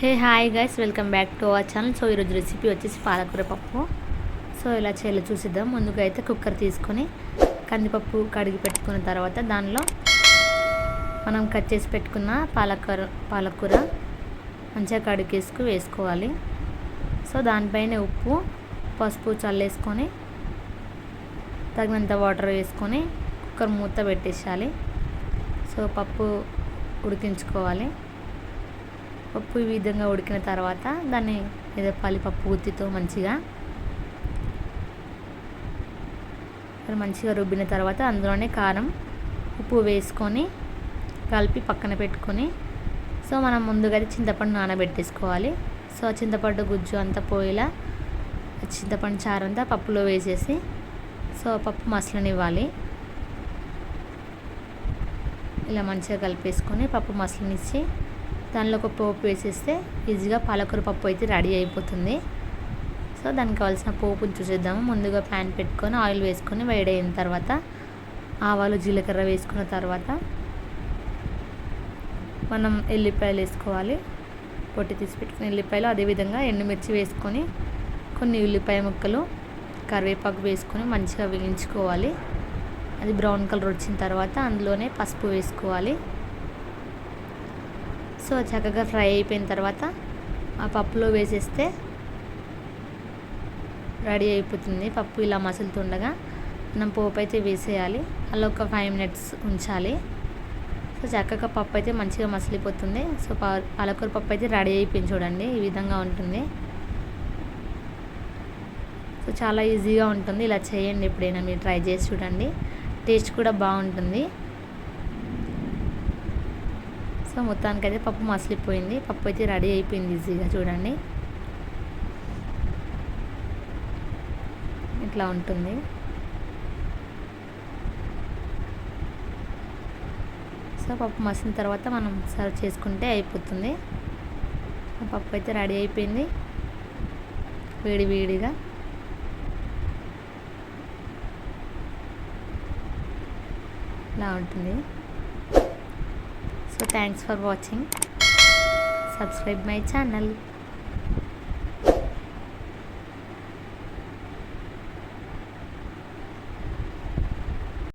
Hey hi guys welcome back to our channel so ఈరోజు recipe వచ్చేసి పాలకూర పప్పు. సో ఇలా చేయాలో చూసిద్దాం. ముందుగా అయితే కుక్కర్ తీసుకొని కందిపప్పు కడిగి పెట్టుకున్న తర్వాత దానిలో మనం కట్ చేసి పెట్టుకున్న పాలకూర పాలకూర మంచిగా కడిగేసుకు వేసుకోవాలి. సో దానిపైన ఉప్పు పసుపు చల్లేసుకొని తగినంత వాటర్ వేసుకొని కుక్కర్ మూత పెట్టేసాలి సో పప్పు ఉడికించుకోవాలి. పప్పు ఈ విధంగా ఉడికిన తర్వాత దాన్ని ఎదపాలి పప్పు గుత్తితో మంచిగా మంచిగా రుబ్బిన తర్వాత అందులోనే కారం ఉప్పు వేసుకొని కలిపి పక్కన పెట్టుకొని సో మనం ముందుగా చింతపండు నానబెట్టేసుకోవాలి. సో చింతపండు గుజ్జు అంతా పోయేలా చింతపండు చారంతా పప్పులో వేసేసి సో పప్పు మసలనివ్వాలి. ఇలా మంచిగా కలిపేసుకొని పప్పు మసలనిచ్చి దానిలో ఒక పోపు వేసేస్తే ఈజీగా పాలకూర పప్పు అయితే రెడీ అయిపోతుంది. సో దానికి కావాల్సిన పోపుని చూసేద్దాము. ముందుగా ప్యాన్ పెట్టుకొని ఆయిల్ వేసుకొని వేడైన తర్వాత ఆవాలు జీలకర్ర వేసుకున్న తర్వాత మనం ఎల్లిపాయలు వేసుకోవాలి. పొట్టి తీసి పెట్టుకుని ఎల్లిపాయలు అదేవిధంగా ఎండుమిర్చి వేసుకొని కొన్ని ఉల్లిపాయ ముక్కలు కరివేపాకు వేసుకొని మంచిగా వేయించుకోవాలి. అది బ్రౌన్ కలర్ వచ్చిన తర్వాత అందులోనే పసుపు వేసుకోవాలి. సో చక్కగా ఫ్రై అయిపోయిన తర్వాత ఆ పప్పులో వేసేస్తే రెడీ అయిపోతుంది. పప్పు ఇలా మసులుతుండగా మనం పోపు అయితే వేసేయాలి. అలా ఒక ఫైవ్ మినిట్స్ ఉంచాలి. సో చక్కగా పప్పు అయితే మంచిగా మసిలిపోతుంది. సో పాలకూర పప్పు అయితే రెడీ అయిపోయింది చూడండి. ఈ విధంగా ఉంటుంది. సో చాలా ఈజీగా ఉంటుంది. ఇలా చేయండి ఎప్పుడైనా మీరు ట్రై చేసి చూడండి. టేస్ట్ కూడా బాగుంటుంది. సో మొత్తానికైతే పప్పు మసిలిపోయింది. పప్పు అయితే రెడీ అయిపోయింది ఈజీగా చూడండి. ఇట్లా ఉంటుంది. సో పప్పు మసిన తర్వాత మనం సర్వ్ చేసుకుంటే అయిపోతుంది. పప్పు అయితే రెడీ అయిపోయింది. వేడి వేడిగా. ఇలా ఉంటుంది. So thanks for watching subscribe my channel